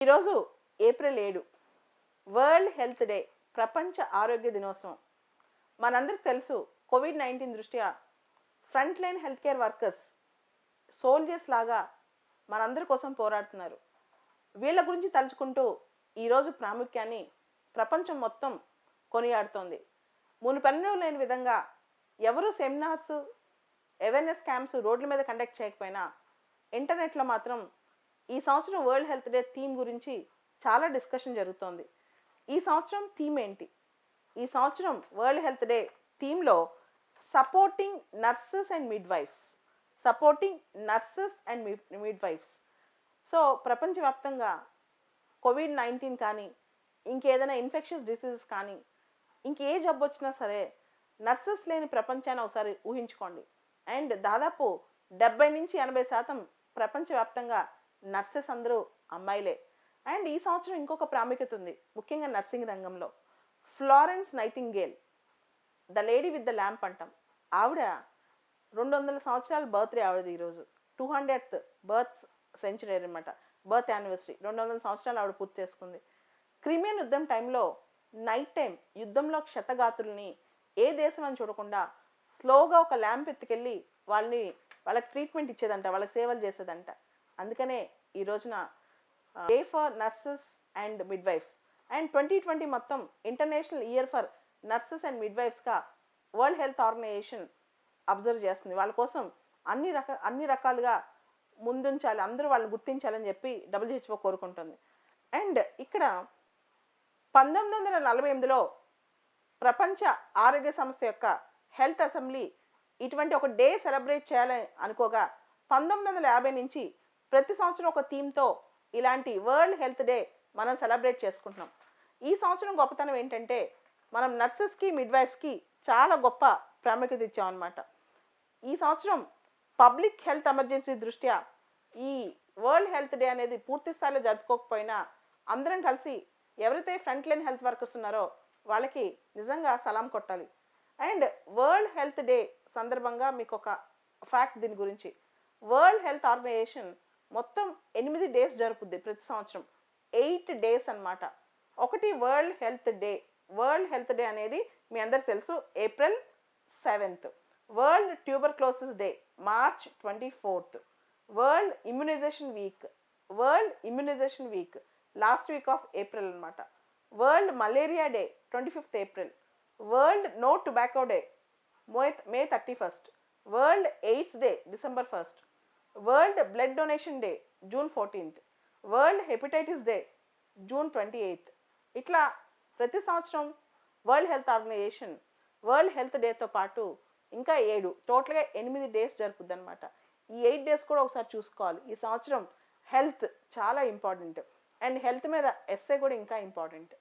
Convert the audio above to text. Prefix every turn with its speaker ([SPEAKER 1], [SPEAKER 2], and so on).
[SPEAKER 1] ఈరోజు ఏప్రిల్ ఏడు world health day ప్రపంచ ఆరోగ్య దినోత్సవం. మనందరికి తెలుసు కోవిడ్ నైన్టీన్ దృష్ట్యా front line health care workers soldiers లాగా మనందరి కోసం పోరాడుతున్నారు. వీళ్ళ గురించి తలుచుకుంటూ ఈరోజు ప్రాముఖ్యాన్ని ప్రపంచం మొత్తం కొనియాడుతోంది. మునుపెన్నో లేని విధంగా ఎవరు సెమినార్స్ అవేర్నెస్ క్యాంప్స్ రోడ్ల మీద కండక్ట్ చేయకపోయినా ఇంటర్నెట్లో మాత్రం ఈ సంవత్సరం వరల్డ్ హెల్త్ డే థీమ్ గురించి చాలా డిస్కషన్ జరుగుతోంది. ఈ సంవత్సరం థీమ్ ఏంటి? ఈ సంవత్సరం world health day థీమ్లో supporting nurses and midwives supporting nurses and midwives so ప్రపంచవ్యాప్తంగా కోవిడ్ నైన్టీన్ కానీ ఇంకేదైనా ఇన్ఫెక్షన్స్ డిసీజెస్ కానీ ఇంకే జబ్బు వచ్చినా సరే నర్సెస్ లేని ప్రపంచాన్ని ఒకసారి ఊహించుకోండి. అండ్ దాదాపు డెబ్బై నుంచి ఎనభై శాతం ప్రపంచవ్యాప్తంగా నర్సెస్ అందరూ అమ్మాయిలే. అండ్ ఈ సంవత్సరం ఇంకొక ప్రాముఖ్యత ఉంది. ముఖ్యంగా నర్సింగ్ రంగంలో. Florence Nightingale the lady with the lamp అంటాం. ఆవిడ రెండు వందల సంవత్సరాల బర్త్డే ఆవిడది ఈరోజు. టూ హండ్రెడ్ బర్త్ సెంచరీ అనమాట బర్త్ యానివర్సరీ. రెండు వందల సంవత్సరాలు ఆవిడ పూర్తి చేసుకుంది. క్రిమియన్ యుద్ధం టైంలో నైట్ టైం యుద్ధంలో క్షతగాతుల్ని ఏ దేశం అని చూడకుండా స్లోగా ఒక ల్యాంప్ ఎత్తుకెళ్ళి వాళ్ళని వాళ్ళకి ట్రీట్మెంట్ ఇచ్చేదంట వాళ్ళకి సేవలు చేసేదంట. అందుకనే ఈ రోజున day for nurses and midwives and twenty twenty మొత్తం international year for nurses and మిడ్వైఫ్స్గా వరల్డ్ హెల్త్ ఆర్గనైజేషన్ అబ్జర్వ్ చేస్తుంది. వాళ్ళ కోసం అన్ని రక అన్ని రకాలుగా ముందుంచాలి అందరూ వాళ్ళు గుర్తించాలని చెప్పి డబ్ల్యూహెచ్ఓ కోరుకుంటుంది. అండ్ ఇక్కడ పంతొమ్మిది వందల నలభై ఎనిమిదిలో ప్రపంచ ఆరోగ్య సంస్థ యొక్క హెల్త్ అసెంబ్లీ ఇటువంటి ఒక డే సెలబ్రేట్ చేయాలని అనుకోగా పంతొమ్మిది వందల యాభై నుంచి ప్రతి సంవత్సరం ఒక థీమ్తో ఇలాంటి వరల్డ్ హెల్త్ డే మనం సెలబ్రేట్ చేసుకుంటున్నాం. ఈ సంవత్సరం గొప్పతనం ఏంటంటే మనం నర్సెస్కి మిడ్వైఫ్స్కి చాలా గొప్ప ప్రాముఖ్యత ఇచ్చామన్నమాట. ఈ సంవత్సరం పబ్లిక్ హెల్త్ ఎమర్జెన్సీ దృష్ట్యా ఈ వరల్డ్ హెల్త్ డే అనేది పూర్తి స్థాయిలో జరుపుకోకపోయినా అందరం కలిసి ఎవరైతే ఫ్రంట్ లైన్ హెల్త్ వర్కర్స్ ఉన్నారో వాళ్ళకి నిజంగా సలాం కొట్టాలి. అండ్ వరల్డ్ హెల్త్ డే సందర్భంగా మీకు ఒక ఫ్యాక్ట్ దీని గురించి. వరల్డ్ హెల్త్ ఆర్గనైజేషన్ మొత్తం ఎనిమిది డేస్ జరుపుద్ది ప్రతి సంవత్సరం. ఎయిట్ డేస్ అన్నమాట. ఒకటి world health day world health day అనేది మీ అందరికి తెలుసు April seventh world tuberculosis day March twenty fourth world immunization week world immunization week last week of April అనమాట world malaria day twenty fifth April world no tobacco day May May thirty first world AIDS day December first world blood donation day June fourteenth world hepatitis day June twenty eighth ఇట్లా ప్రతి సంవత్సరం world health organization world health డేతో పాటు ఇంకా ఏడు టోటల్గా ఎనిమిది days జరుపుద్ది అనమాట ఈ ఎయిట్ డేస్ కూడా ఒకసారి చూసుకోవాలి. ఈ సంవత్సరం హెల్త్ చాలా ఇంపార్టెంట్ అండ్ హెల్త్ మీద ఎస్ఏ కూడా ఇంకా ఇంపార్టెంట్